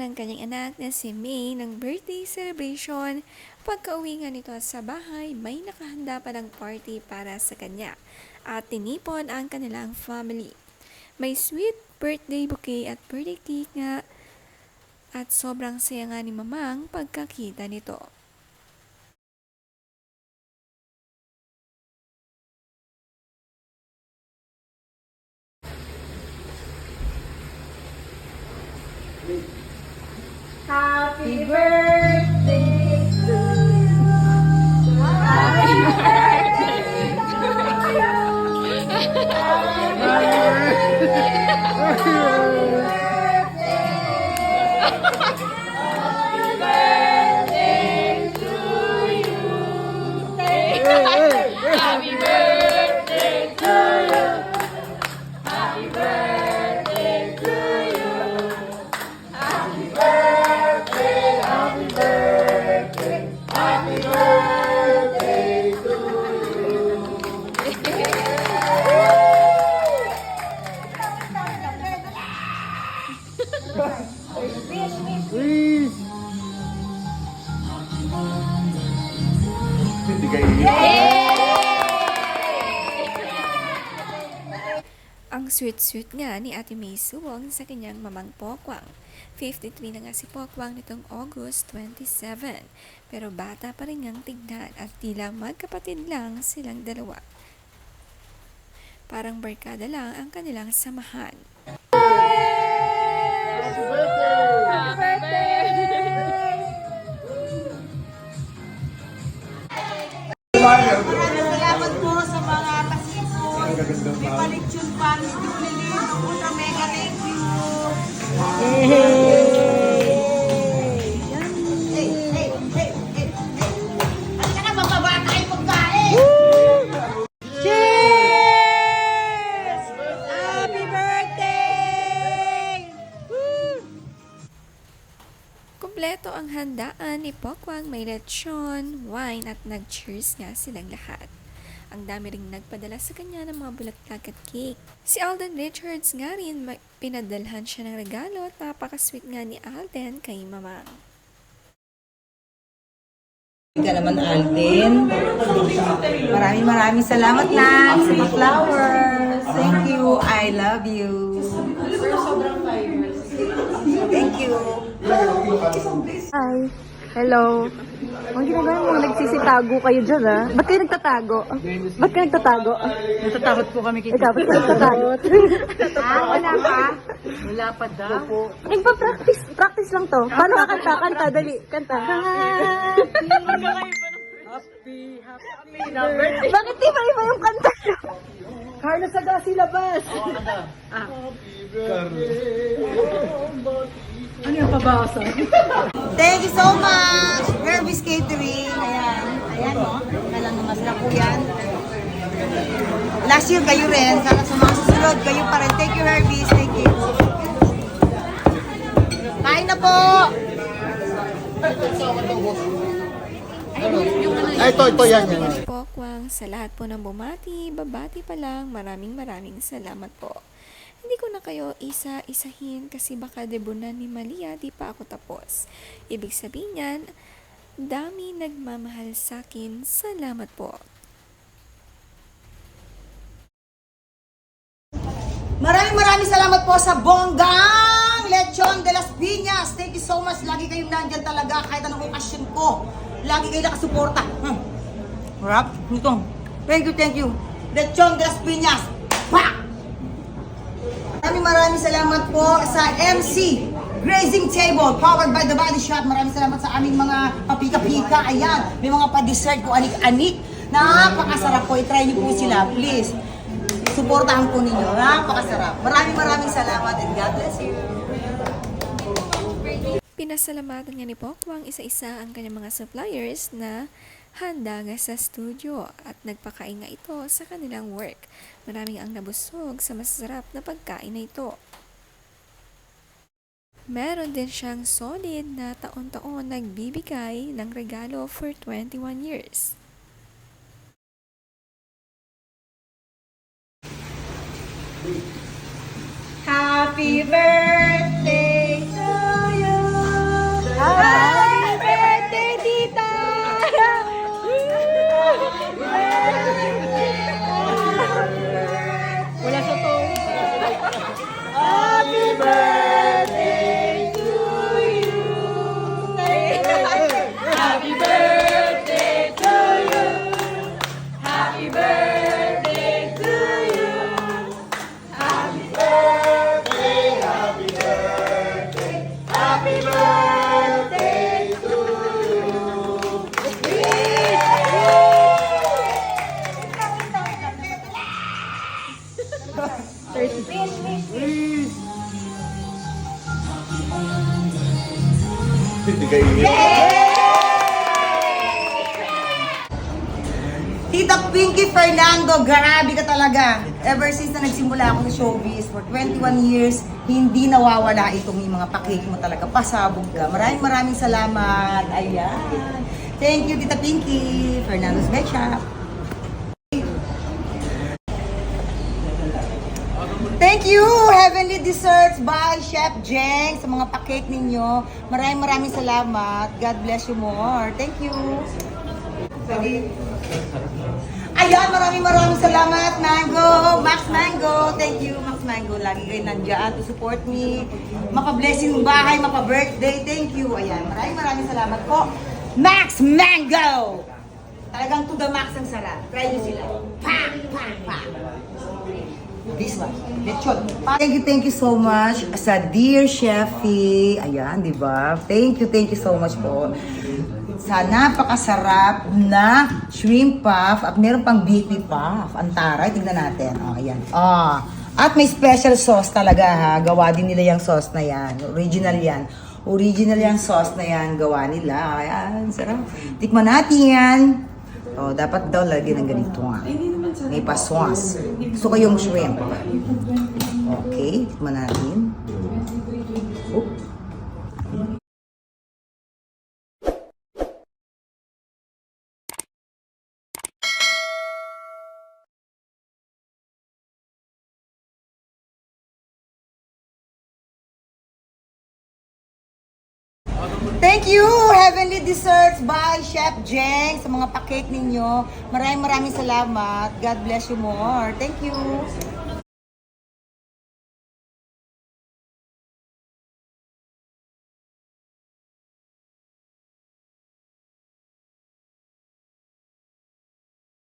Ng kanyang anak na si May ng birthday celebration. Pagka-uwi nga nito sa bahay, may nakahanda pa ng party para sa kanya at tinipon ang kanilang family. May sweet birthday bouquet at birthday cake nga at sobrang saya nga ni Mamang pagkakita nito. Happy birthday Hindi kayo Ang sweet-sweet nga ni Ate May Suwong sa kanyang mamang Pokwang. 53 na nga si Pokwang nitong August 27. Pero bata pa rin ngang tignan at tila magkapatid lang silang dalawa. Parang barkada lang ang kanilang samahan. Maraming handaan ni Pokwang may lechon, wine at nag-cheers nga silang lahat. Ang dami ring nagpadala sa kanya ng mga bulaklak at cake. Si Alden Richards nga rin may- pinadalhan siya ng regalo at napaka-sweet nga ni Alden kay Mamang. ka naman, Alden. Maraming maraming salamat na sa mga flowers. Thank you. I love you. Thank you. Hi. Hello. Ang ginagawa mo, nagsisitago kayo dyan, ha? Ba't kayo nagtatago? Ba't kayo nagtatago? Natatakot po kami kay Ikaw, ba't kayo nagtatago? Ah, wala pa? Wala pa daw. Nagpa-practice. Practice lang to. Paano ka kanta? Kanta, dali. Kanta. Happy, happy number. Bakit di ba iba yung kanta? Carlos Agassi labas. Ano yung pabasa? Thank you so much. Herbies Catering. Ayan. Ayan, no? Kailan naman sila po yan. Last year kayo rin. Sana sa mga susunod, kayo pa rin. Thank you, Herbies. Thank you. Kain na po! Ay, ito, ito, yan, yan. Sa lahat po ng bumati, babati pa lang, maraming maraming salamat po. Hindi ko na kayo isa-isahin kasi baka debunan ni Malia di pa ako tapos. Ibig sabihin yan, dami nagmamahal sa akin. Salamat po. Maraming maraming salamat po sa bonggang Lechon de las Piñas. Thank you so much. Lagi kayong nandyan talaga kahit anong okasyon ko. Lagi kayo nakasuporta. Hmm. Rap, ito. Thank you, thank you. Lechon de las Piñas. Pa! Maraming maraming salamat po sa MC Grazing Table, powered by The Body Shop. Maraming salamat sa aming mga papika-pika. Ayan, may mga pa-dessert ko anik-anik. Napakasarap po. I-try niyo po sila, please. Suportahan po ninyo. Napakasarap. Maraming maraming salamat and God bless you. Pinasalamatan nga ni Pokwang isa-isa ang kanyang mga suppliers na handa nga sa studio at nagpakain nga ito sa kanilang work. Maraming ang nabusog sa masarap na pagkain na ito. Meron din siyang solid na taon-taon nagbibigay ng regalo for 21 years. Happy birthday Bigay Tita Pinky Fernando, grabe ka talaga. Ever since na nagsimula ako sa showbiz for 21 years, hindi nawawala itong mga pakik mo talaga. Pasabog ka. Maraming maraming salamat. Ayan. Thank you, Tita Pinky. Fernando's Shop. Thank you, Heavenly Desserts by Chef Jeng sa mga pakik ninyo. Maraming maraming salamat. God bless you more. Thank you. Sorry. Ayan, maraming maraming salamat, Mango. Max Mango. Thank you, Max Mango. Lagi kayo nandyan to support me. Mapa-blessing ng bahay, mapa-birthday. Thank you. Ayan, maraming maraming salamat po. Max Mango! Talagang to the max ang sarap. Try nyo sila. Pa! Pa! Pa! This one. Lechon. Thank you, thank you so much sa Dear Chefy. Ayan, di ba? Thank you, thank you so much po. Sa napakasarap na shrimp puff at meron pang beefy puff. Ang taray, tignan natin. Oh, ayan. Ah. At may special sauce talaga ha. Gawa din nila yung sauce na yan. Original yan. Original yung sauce na yan. Gawa nila. Ayan, sarap. Tikman natin yan. Oh, dapat daw lagyan ng ganito nga. May paswas. Gusto ko yung shrimp. Okay, tikman natin. Thank you, Heavenly Desserts by Chef Jeng sa mga pakik ninyo. Maraming maraming salamat. God bless you more. Thank you.